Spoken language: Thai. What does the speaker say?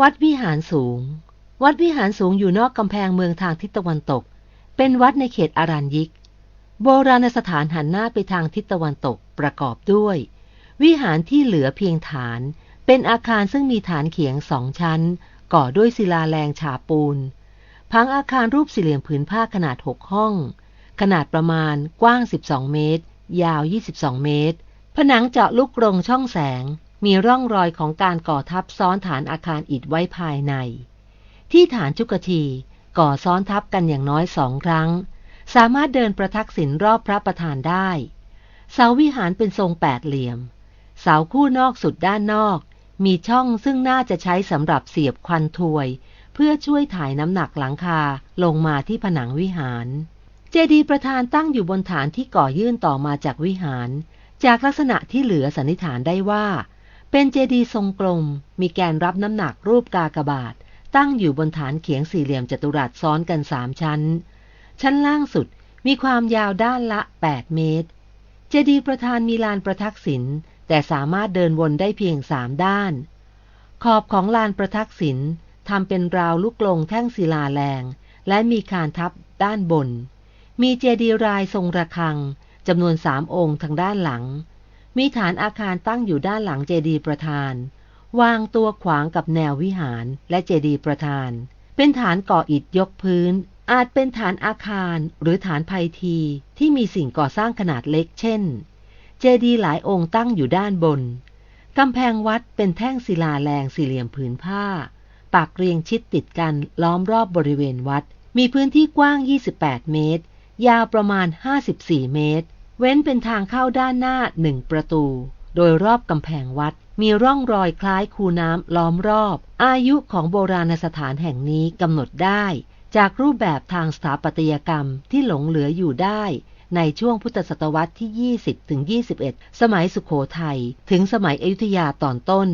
วัดวิหารสูง วัดวิหารสูงอยู่นอกกำแพงเมืองทางทิศตะวันตก เป็นวัดในเขตอารัญยิก โบราณสถานหันหน้าไปทางทิศตะวันตกประกอบด้วย วิหารที่เหลือเพียงฐาน เป็นอาคารซึ่งมีฐานเขียงสองชั้น ก่อด้วยศิลาแรงฉาปูน พังอาคารรูปสี่เหลี่ยมผืนผ้าขนาด6ห้อง ขนาดประมาณกว้าง 12 เมตร ยาว 22 เมตร ผนังเจาะลูกกรงช่องแสง มีร่องรอยของการก่อทับซ้อนฐานอาคารอิฐไว้ภายใน ที่ฐานจุกทีก่อซ้อนทับกันอย่างน้อยสองครั้ง สามารถเดินประทักษิณรอบพระประธานได้ เสาวิหารเป็นทรงแปดเหลี่ยม เสาคู่นอกสุดด้านนอก มีช่องซึ่งน่าจะใช้สำหรับเสียบควันถวย เพื่อช่วยถ่ายน้ำหนักหลังคาลงมาที่ผนังวิหาร เจดีย์ประธานตั้งอยู่บนฐานที่ก่อยื่นต่อมาจากวิหาร จากลักษณะที่เหลือสันนิษฐานได้ว่า เป็นเจดีย์ทรงกลม มีแกนรับน้ำหนักรูปกากบาท ตั้งอยู่บนฐานเขียงสี่เหลี่ยมจัตุรัสซ้อนกันสามชั้น ชั้นล่างสุดมีความยาวด้านละ 8 เมตร เจดีย์ประธานมีลานประทักษิณแต่สามารถเดินวนได้เพียงสามด้าน ขอบของลานประทักษิณทำเป็นราวลูกกลงแท่งศิลาแรงและมีคานทับด้านบน มีเจดีย์รายทรงระฆังจำนวนสามองค์ทางด้านหลัง มีฐานอาคารตั้งอยู่ด้านหลังเจดีย์ประธาน วางตัวขวางกับแนววิหารและเจดีย์ประธาน เป็นฐานก่ออิฐยกพื้น อาจเป็นฐานอาคารหรือฐานภัยทีที่มีสิ่งก่อสร้างขนาดเล็กเช่น เจดีย์หลายองค์ตั้งอยู่ด้านบนกำแพงวัดเป็นแท่งศิลาแรงสี่เหลี่ยมผืนผ้าปักเรียงชิดติดกันล้อมรอบบริเวณวัด มีพื้นที่กว้าง 28 เมตร ยาวประมาณ 54 เมตร เว้นเป็นทางเข้าด้านหน้าหนึ่งประตู โดยรอบกำแพงวัดมีร่องรอยคล้ายคูน้ำล้อมรอบ อายุของโบราณสถานแห่งนี้กำหนดได้ จากรูปแบบทางสถาปัตยกรรมที่หลงเหลืออยู่ได้ในช่วงพุทธศตวรรษที่ 20-21 สมัยสุขโขทัย ถึงสมัยอยุธยาตอนต้น